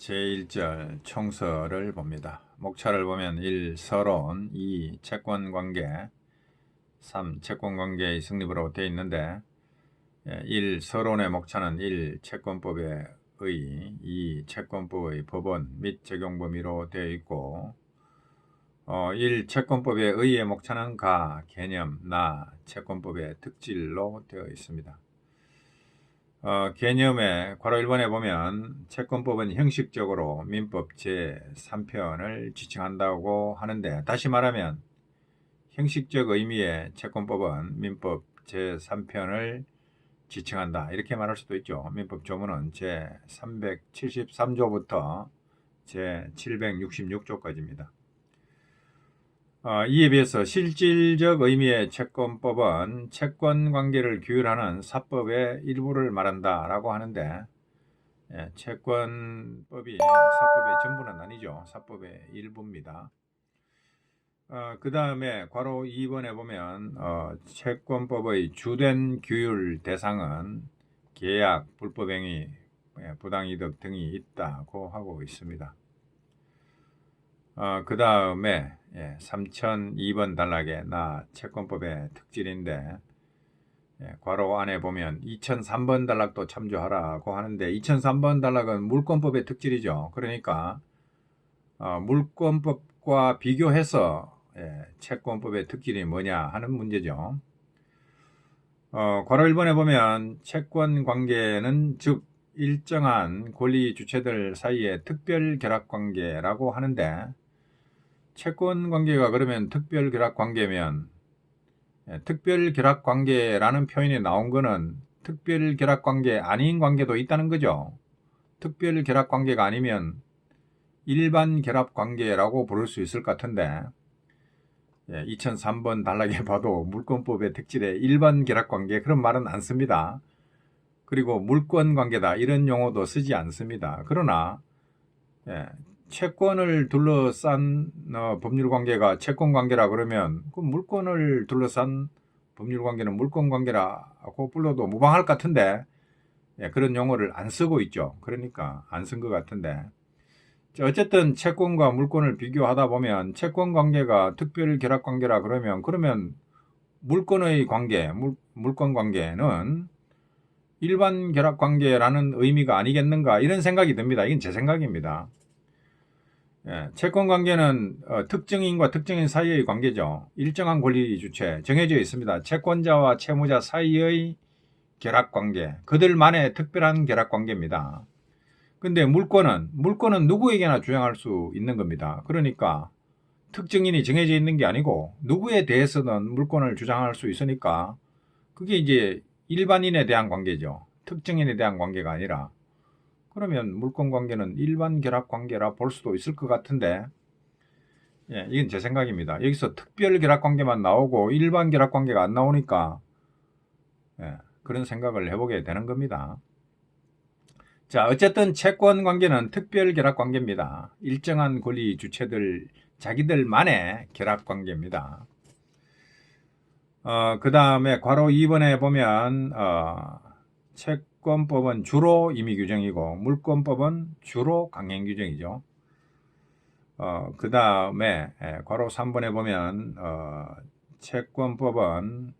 제1절 총서를 봅니다. 목차를 보면 1. 서론 2. 채권관계 3. 채권관계의 성립으로 되어 있는데 1. 서론의 목차는 1. 채권법의 의 2. 채권법의 법원 및 적용 범위로 되어 있고 어, 1. 채권법의 의의 목차는 가, 개념, 나, 채권법의 특질로 되어 있습니다. 어, 개념의 괄호 1번에 보면 채권법은 형식적으로 민법 제3편을 지칭한다고 하는데 다시 말하면 형식적 의미의 채권법은 민법 제3편을 지칭한다 이렇게 말할 수도 있죠. 민법 조문은 제373조부터 제766조까지입니다. 어, 이에 비해서 실질적 의미의 채권법은 채권 관계를 규율하는 사법의 일부를 말한다라고 하는데 예, 채권법이 사법의 전부는 아니죠. 사법의 일부입니다. 어, 그 다음에 괄호 2번에 보면 어, 채권법의 주된 규율 대상은 계약, 불법행위, 예, 부당이득 등이 있다고 하고 있습니다. 어, 그 다음에 예, 3002번 단락에 나 채권법의 특질인데 예, 괄호 안에 보면 2003번 단락도 참조하라고 하는데 2003번 단락은 물권법의 특질이죠. 그러니까 어, 물권법과 비교해서 예, 채권법의 특질이 뭐냐 하는 문제죠. 어, 괄호 1번에 보면 채권 관계는 즉 일정한 권리 주체들 사이의 특별 결합 관계라고 하는데 채권 관계가 그러면 특별 결합 관계면 예, 특별 결합 관계라는 표현이 나온 거는 특별 결합 관계 아닌 관계도 있다는 거죠. 특별 결합 관계가 아니면 일반 결합 관계라고 부를 수 있을 것 같은데 예, 2003번 단락에 봐도 물권법의 특질에 일반 결합 관계 그런 말은 안 씁니다. 그리고 물권 관계다 이런 용어도 쓰지 않습니다. 그러나 예, 채권을 둘러싼 어, 법률 관계가 채권 관계라 그러면 그 물권을 둘러싼 법률 관계는 물권 관계라고 불러도 무방할 것 같은데 예, 그런 용어를 안 쓰고 있죠. 그러니까 안 쓴 것 같은데 어쨌든 채권과 물권을 비교하다 보면 채권 관계가 특별 결합 관계라 그러면 그러면 물권의 관계, 물, 물권 관계는 일반 결합 관계라는 의미가 아니겠는가 이런 생각이 듭니다. 이건 제 생각입니다. 예, 채권 관계는 어, 특정인과 특정인 사이의 관계죠. 일정한 권리 주체 정해져 있습니다. 채권자와 채무자 사이의 결합 관계, 그들만의 특별한 결합 관계입니다. 근데 물권은 물권은 누구에게나 주장할 수 있는 겁니다. 그러니까 특정인이 정해져 있는 게 아니고 누구에 대해서는 물권을 주장할 수 있으니까 그게 이제 일반인에 대한 관계죠. 특정인에 대한 관계가 아니라 그러면 물권 관계는 일반 결합 관계라 볼 수도 있을 것 같은데 예, 이건 제 생각입니다. 여기서 특별 결합 관계만 나오고 일반 결합 관계가 안 나오니까 예, 그런 생각을 해보게 되는 겁니다. 자, 어쨌든 채권 관계는 특별 결합 관계입니다. 일정한 권리 주체들 자기들만의 결합 관계입니다. 어, 그 다음에 괄호 2번에 보면 어, 채 채권법은 주로 임의 규정이고 물권법은 주로 강행 규정이죠. 어, 그 다음에 괄호 3번에 보면 어, 채권법은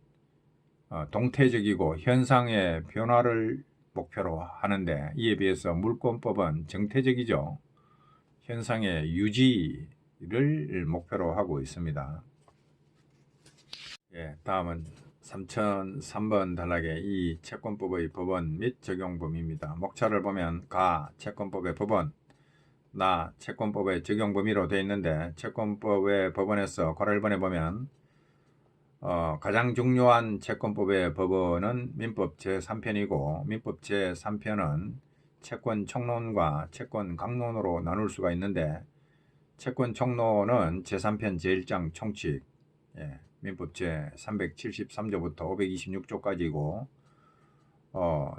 어, 동태적이고 현상의 변화를 목표로 하는데 이에 비해서 물권법은 정태적이죠. 현상의 유지를 목표로 하고 있습니다. 예, 다음은 3003번 단락의 이 채권법의 법원 및 적용 범위입니다. 목차를 보면 가 채권법의 법원, 나 채권법의 적용 범위로 되어 있는데 채권법의 법원에서 1번에 보면 어, 가장 중요한 채권법의 법원은 민법 제3편이고 민법 제3편은 채권 총론과 채권 강론으로 나눌 수가 있는데 채권 총론은 제3편 제1장 총칙 예, 민법 제 373조부터 526조까지고 어,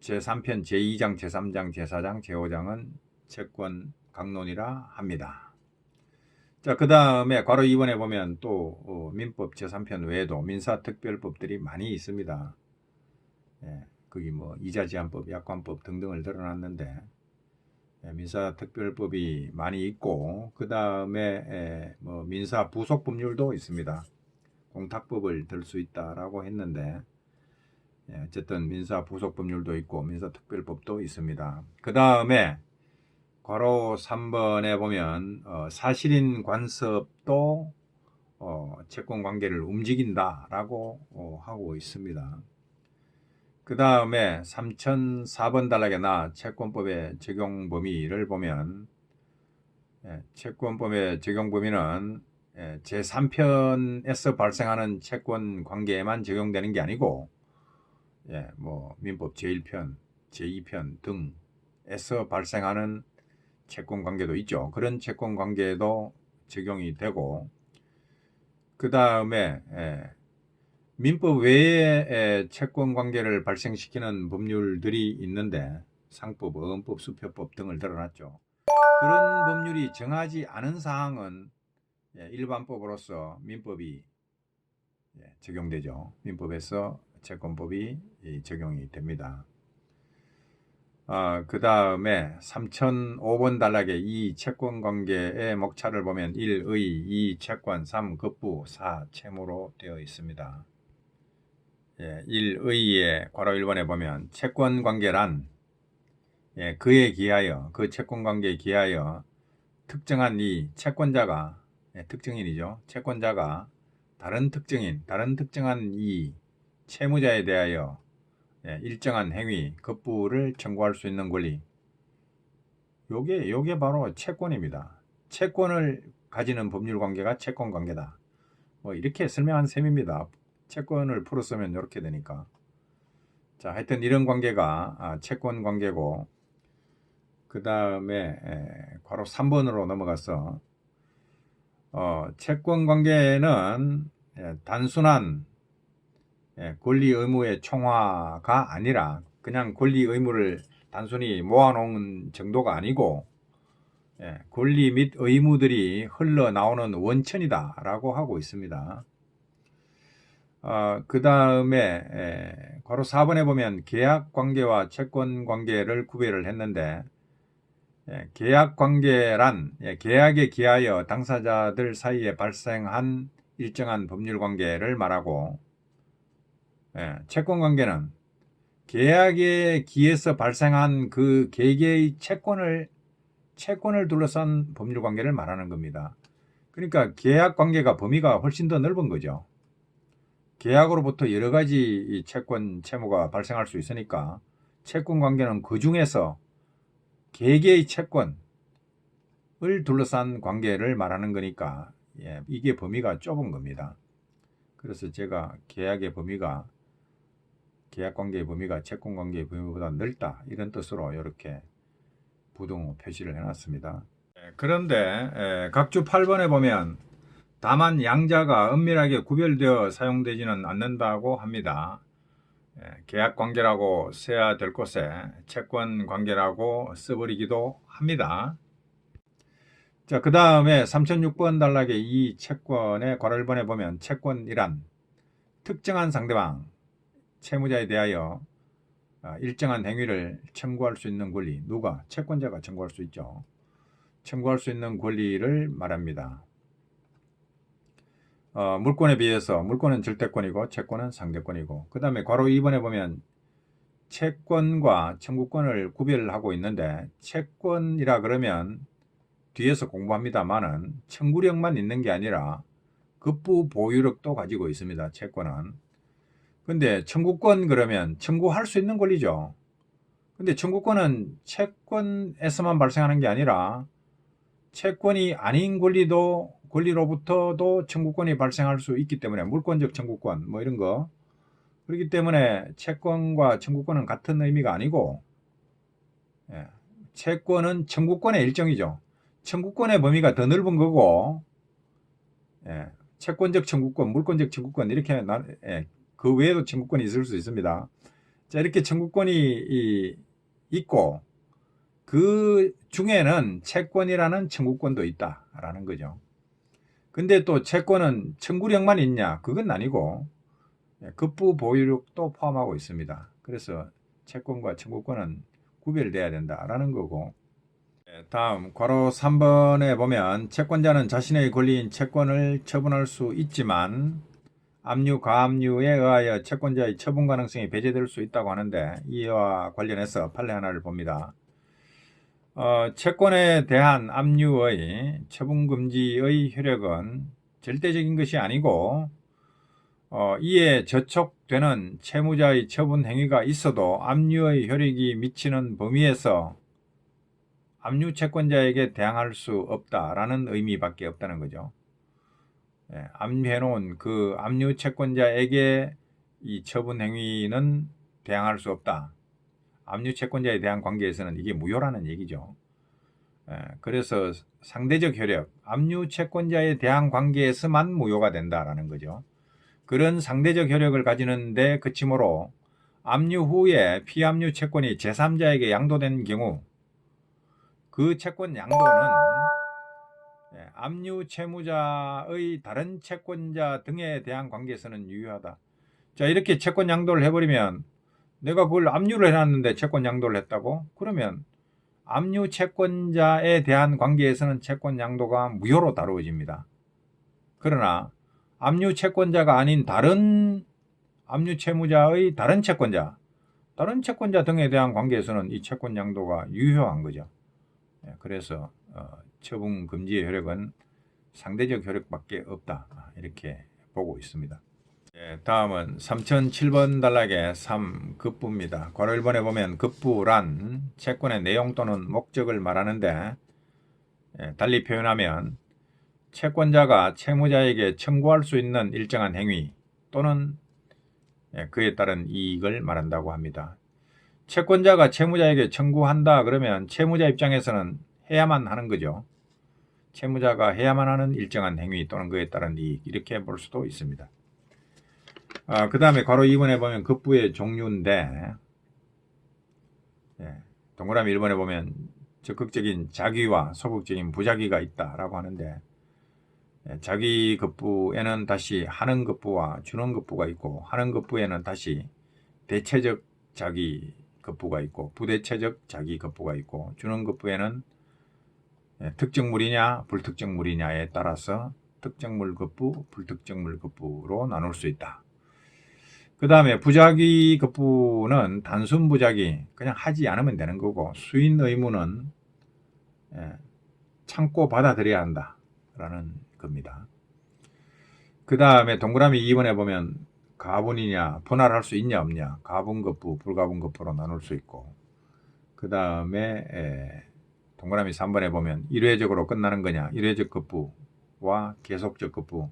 제3편 제2장 제3장 제4장 제5장은 채권 강론이라 합니다. 자, 그 다음에 괄호 2번에 보면 또 어, 민법 제3편 외에도 민사특별법들이 많이 있습니다. 예, 거기 뭐 이자제한법, 약관법 등등을 예, 민사특별법이 많이 있고 그 다음에 뭐 민사 부속 법률도 있습니다. 공탁법을 들 수 있다라고 했는데 예, 어쨌든 민사 부속 법률도 있고 민사 특별법도 있습니다. 그 다음에 괄호 3번에 보면 어, 사실인 관습도 어, 채권 관계를 움직인다라고 어, 하고 있습니다. 그 다음에 3004번 단락에 나 채권법의 적용 범위를 보면 예, 채권법의 적용 범위는 예, 제3편에서 발생하는 채권 관계에만 적용되는 게 아니고 예, 뭐 민법 제1편, 제2편 등에서 발생하는 채권 관계도 있죠. 그런 채권 관계도 적용이 되고 그 다음에 예, 민법 외에 에, 채권 관계를 발생시키는 법률들이 있는데 상법, 어음법, 수표법 등을 드러났죠. 그런 법률이 정하지 않은 사항은 예, 일반법으로서 민법이 예, 적용되죠. 민법에서 채권법이 이, 적용이 됩니다. 아, 그 다음에 3005번 단락에 이 채권 관계의 목차를 보면 1의, 2 채권, 3 급부, 4 채무로 되어 있습니다. 예, 1의의 괄호 1번에 보면 채권 관계란 예, 그에 기하여 그 채권 관계에 기하여 특정한 이 채권자가 예, 특정인이죠. 채권자가 다른 특정인, 다른 특정한 이 채무자에 대하여 예, 일정한 행위, 급부를 청구할 수 있는 권리. 요게 요게 바로 채권입니다. 채권을 가지는 법률 관계가 채권 관계다. 뭐 이렇게 설명한 셈입니다. 채권을 풀었으면 이렇게 되니까. 자, 하여튼 이런 관계가 아, 채권 관계고 그 다음에 괄호 3번으로 넘어가서 어, 채권 관계는 예, 단순한 예, 권리 의무의 총화가 아니라 그냥 권리 의무를 단순히 모아놓은 정도가 아니고 예, 권리 및 의무들이 흘러나오는 원천이다라고 하고 있습니다. 어, 그 다음에 괄호 4번에 보면 계약 관계와 채권 관계를 구별을 했는데 예, 계약 관계란 예, 계약에 기하여 당사자들 사이에 발생한 일정한 법률 관계를 말하고 예, 채권 관계는 계약에 기해서 발생한 그 개개의 채권을 채권을 둘러싼 법률 관계를 말하는 겁니다. 그러니까 계약 관계가 범위가 훨씬 더 넓은 거죠. 계약으로부터 여러 가지 채권 채무가 발생할 수 있으니까 채권 관계는 그 중에서 개개의 채권을 둘러싼 관계를 말하는 거니까 예, 이게 범위가 좁은 겁니다. 그래서 제가 계약의 범위가 계약 관계의 범위가 채권 관계의 범위보다 넓다 이런 뜻으로 이렇게 부동 표시를 해놨습니다. 예, 그런데 예, 각주 8번에 보면 다만 양자가 은밀하게 구별되어 사용되지는 않는다고 합니다. 예, 계약 관계라고 써야 될 곳에 채권 관계라고 써버리기도 합니다. 자, 그 다음에 3006번 단락의 이 채권의 괄호 1번에 보면 채권이란 특정한 상대방, 채무자에 대하여 아, 일정한 행위를 청구할 수 있는 권리, 누가? 채권자가 청구할 수 있죠. 청구할 수 있는 권리를 말합니다. 어, 물권에 비해서 물권은 절대권이고 채권은 상대권이고 그 다음에 괄호 2번에 보면 채권과 청구권을 구별하고 있는데 채권이라 그러면 뒤에서 공부합니다만은 청구력만 있는 게 아니라 급부 보유력도 가지고 있습니다. 채권은. 근데 청구권 그러면 청구할 수 있는 권리죠. 근데 청구권은 채권에서만 발생하는 게 아니라 채권이 아닌 권리도 권리로부터도 청구권이 발생할 수 있기 때문에 물권적 청구권 뭐 이런 거 그렇기 때문에 채권과 청구권은 같은 의미가 아니고 예, 채권은 청구권의 일종이죠. 청구권의 범위가 더 넓은 거고 예, 채권적 청구권, 물권적 청구권 이렇게 나, 예, 그 외에도 청구권이 있을 수 있습니다. 자 이렇게 청구권이 이, 있고 그 중에는 채권이라는 청구권도 있다라는 거죠. 근데 또 채권은 청구력만 있냐? 그건 아니고 예, 급부 보유력도 포함하고 있습니다. 그래서 채권과 청구권은 구별돼야 된다라는 거고 네, 다음 괄호 3번에 보면 채권자는 자신의 권리인 채권을 처분할 수 있지만 압류 가압류에 의하여 채권자의 처분 가능성이 배제될 수 있다고 하는데 이와 관련해서 판례 하나를 봅니다. 어, 채권에 대한 압류의 처분 금지의 효력은 절대적인 것이 아니고 어, 이에 저촉되는 채무자의 처분 행위가 있어도 압류의 효력이 미치는 범위에서 압류 채권자에게 대항할 수 없다라는 의미밖에 없다는 거죠. 예, 압류해 놓은 그 압류 채권자에게 이 처분 행위는 대항할 수 없다. 압류 채권자에 대한 관계에서는 이게 무효라는 얘기죠. 예, 그래서 상대적 효력, 압류 채권자에 대한 관계에서만 무효가 된다라는 거죠. 그런 상대적 효력을 가지는데 그치므로 압류 후에 피압류 채권이 제3자에게 양도된 경우 그 채권 양도는 예, 압류 채무자의 다른 채권자 등에 대한 관계에서는 유효하다. 자 이렇게 채권 양도를 해버리면 내가 그걸 압류를 해놨는데 채권 양도를 했다고? 그러면 압류 채권자에 대한 관계에서는 채권 양도가 무효로 다루어집니다. 그러나 압류 채권자가 아닌 다른 압류 채무자의 다른 채권자, 다른 채권자 등에 대한 관계에서는 이 채권 양도가 유효한 거죠. 예, 그래서 어, 처분 금지의 효력은 상대적 효력밖에 없다 이렇게 보고 있습니다. 예, 다음은 3007번 단락의 3급부입니다. 괄호 1번에 보면 급부란 채권의 내용 또는 목적을 말하는데 예, 달리 표현하면 채권자가 채무자에게 청구할 수 있는 일정한 행위 또는 예, 그에 따른 이익을 말한다고 합니다. 채권자가 채무자에게 청구한다 그러면 채무자 입장에서는 해야만 하는 거죠. 채무자가 해야만 하는 일정한 행위 또는 그에 따른 이익 이렇게 볼 수도 있습니다. 아, 그 다음에 괄호 2번에 보면 급부의 종류인데 예, 동그라미 1번에 보면 적극적인 자기와 소극적인 부자기가 있다라고 하는데 예, 자기 급부에는 다시 하는 급부와 주는 급부가 있고 하는 급부에는 다시 대체적 자기 급부가 있고 부대체적 자기 급부가 있고 주는 급부에는 예, 특정물이냐 불특정물이냐에 따라서 특정물 급부, 불특정물 급부로 나눌 수 있다. 그 다음에 부작위 급부는 단순 부작위 그냥 하지 않으면 되는 거고 수인 의무는 예, 참고 받아들여야 한다라는 겁니다. 그 다음에 동그라미 2번에 보면 가분이냐 분할할 수 있냐 없냐 가분 급부 불가분 급부로 나눌 수 있고 그 다음에 동그라미 3번에 보면 일회적으로 끝나는 거냐 일회적 급부와 계속적 급부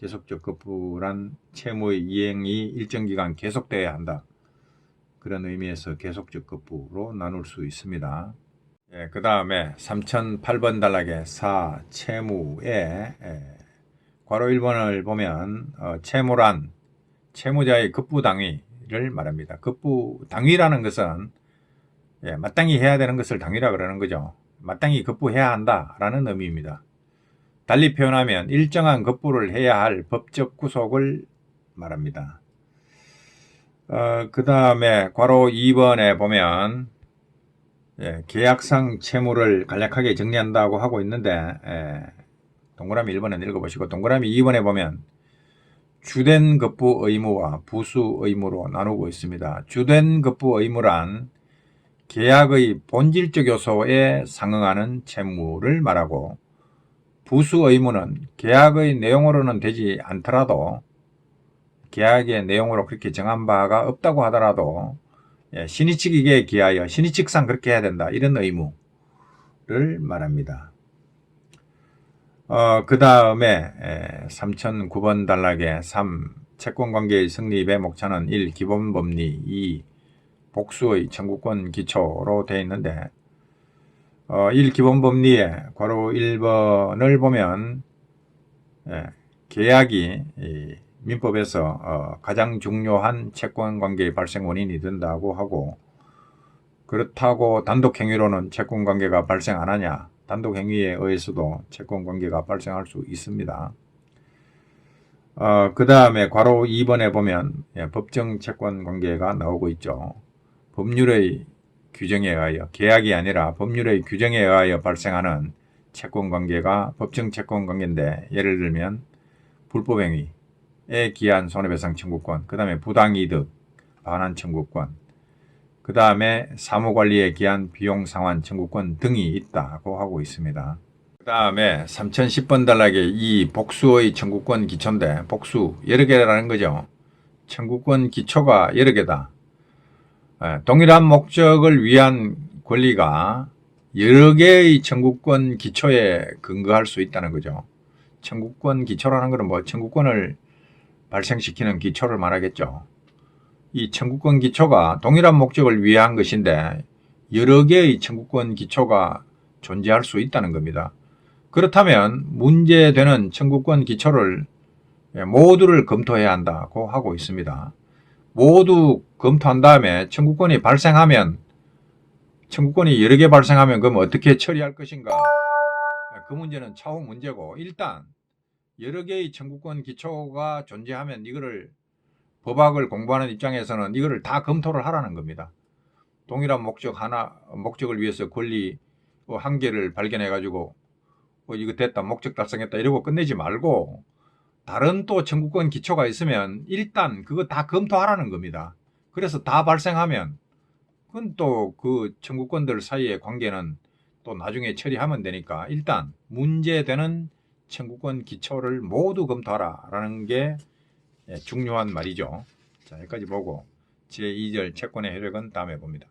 계속적 급부란 채무의 이행이 일정 기간 계속돼야 한다 그런 의미에서 계속적 급부로 나눌 수 있습니다 예, 그 다음에 3008번 단락의 4 채무에 예, 괄호 1번을 보면 어, 채무란 채무자의 급부 당위를 말합니다. 급부 당위라는 것은 예, 마땅히 해야 되는 것을 당위라 그러는 거죠. 마땅히 급부해야 한다라는 의미입니다. 달리 표현하면 일정한 급부를 해야 할 법적 구속을 말합니다. 어, 그 다음에 괄호 2번에 보면 예, 계약상 채무를 간략하게 정리한다고 하고 있는데 예, 동그라미 1번은 읽어보시고 동그라미 2번에 보면 주된 급부 의무와 부수 의무로 나누고 있습니다. 주된 급부 의무란 계약의 본질적 요소에 상응하는 채무를 말하고 부수 의무는 계약의 내용으로는 되지 않더라도 계약의 내용으로 그렇게 정한 바가 없다고 하더라도 예, 신의측이기에 기하여 신의측상 그렇게 해야 된다 이런 의무를 말합니다. 어, 그 다음에 3009번 단락에 3. 채권관계의 성립의 목차는 1. 기본법리 2. 복수의 청구권 기초로 되어 있는데 어, 1. 기본 법리에 괄호 1번을 보면 예, 계약이 이, 민법에서 어, 가장 중요한 채권 관계의 발생 원인이 된다고 하고 그렇다고 단독 행위로는 채권 관계가 발생 안 하냐 단독 행위에 의해서도 채권 관계가 발생할 수 있습니다. 어, 그 다음에 괄호 2번에 보면 예, 법정 채권 관계가 나오고 있죠. 법률의 규정에 의하여 계약이 아니라 법률의 규정에 의하여 발생하는 채권 관계가 법정 채권 관계인데 예를 들면 불법행위에 기한 손해배상 청구권, 그 다음에 부당이득 반환 청구권, 그 다음에 사무관리에 기한 비용 상환 청구권 등이 있다고 하고 있습니다. 그 다음에 3010번 단락의 이 복수의 청구권 기초인데 복수 여러 개라는 거죠. 청구권 기초가 여러 개다. 예, 동일한 목적을 위한 권리가 여러 개의 청구권 기초에 근거할 수 있다는 거죠. 청구권 기초라는 것은 뭐 청구권을 발생시키는 기초를 말하겠죠. 이 청구권 기초가 동일한 목적을 위한 것인데 여러 개의 청구권 기초가 존재할 수 있다는 겁니다. 그렇다면 문제되는 청구권 기초를 예, 모두를 검토해야 한다고 하고 있습니다. 모두 검토한 다음에 청구권이 발생하면 청구권이 여러 개 발생하면 그럼 어떻게 처리할 것인가? 그 문제는 차후 문제고 일단 여러 개의 청구권 기초가 존재하면 이거를 법학을 공부하는 입장에서는 이거를 다 검토를 하라는 겁니다. 동일한 목적 하나 목적을 위해서 권리 뭐한 개를 발견해 가지고 뭐 이거 됐다 목적 달성했다 이러고 끝내지 말고 다른 또 청구권 기초가 있으면 일단 그거 다 검토하라는 겁니다. 그래서 다 발생하면 그건 또 그 청구권들 사이의 관계는 또 나중에 처리하면 되니까 일단 문제되는 청구권 기초를 모두 검토하라라는 게 예, 중요한 말이죠. 자, 여기까지 보고 제2절 채권의 효력은 다음에 봅니다.